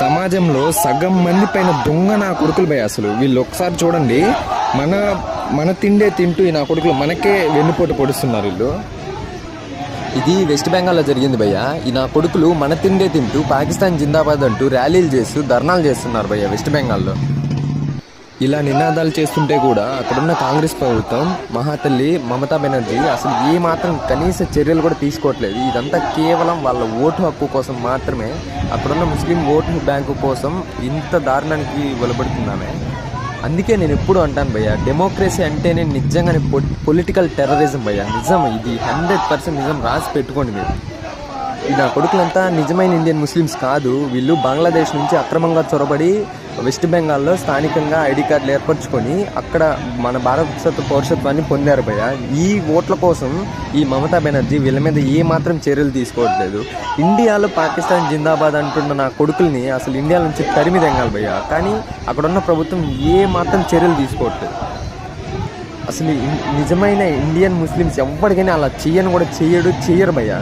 సమాజంలో సగం మంది పైన దొంగ నా కొడుకులు పోయి అసలు. వీళ్ళు ఒకసారి చూడండి. మన మన తిండే తింటూ ఈ నా కొడుకులు మనకే వెన్నుపోటు పొడుస్తున్నారు వీళ్ళు. ఇది వెస్ట్ బెంగాల్లో జరిగింది భయ్య. ఈ నా కొడుకులు మన తిండే తింటూ పాకిస్తాన్ జిందాబాద్ అంటూ ర్యాలీలు చేస్తూ ధర్నాలు చేస్తున్నారు భయ్య వెస్ట్ బెంగాల్లో. ఇలా నినాదాలు చేస్తుంటే కూడా అక్కడున్న కాంగ్రెస్ ప్రభుత్వం మహాతల్లి మమతా బెనర్జీ అసలు ఏ మాత్రం కనీస చర్యలు కూడా తీసుకోవట్లేదు. ఇదంతా కేవలం వాళ్ళ ఓటు హక్కు కోసం మాత్రమే. అక్కడున్న ముస్లిం ఓటు బ్యాంకు కోసం ఇంత దారుణానికి వెలువడుతున్నామే అందుకే నేను ఎప్పుడు అంటాను భయ్య డెమోక్రసీ అంటేనే నిజంగానే పొలిటికల్ టెర్రరిజం భయ్య. నిజం ఇది హండ్రెడ్ పర్సెంట్ నిజం రాసి పెట్టుకోండి మీరు. నా కొడుకులంతా నిజమైన ఇండియన్ ముస్లిమ్స్ కాదు. వీళ్ళు బంగ్లాదేశ్ నుంచి అక్రమంగా చొరబడి వెస్ట్ బెంగాల్లో స్థానికంగా ఐడి కార్డులు ఏర్పరచుకొని అక్కడ మన భారత పౌరసత్వాన్ని పొందారు భయ ఈ ఓట్ల కోసం ఈ మమతా బెనర్జీ వీళ్ళ మీద ఏ మాత్రం చర్యలు తీసుకోవట్లేదు. ఇండియాలో పాకిస్తాన్ జిందాబాద్ అంటున్న నా కొడుకుల్ని అసలు ఇండియా నుంచి తరిమి తెంగాలి భయ్య. కానీ అక్కడున్న ప్రభుత్వం ఏ మాత్రం చర్యలు తీసుకోవట్లేదు. అసలు నిజమైన ఇండియన్ ముస్లిమ్స్ ఎవరికైనా అలా చేయను కూడా చేయడు చేయరు భయ్య.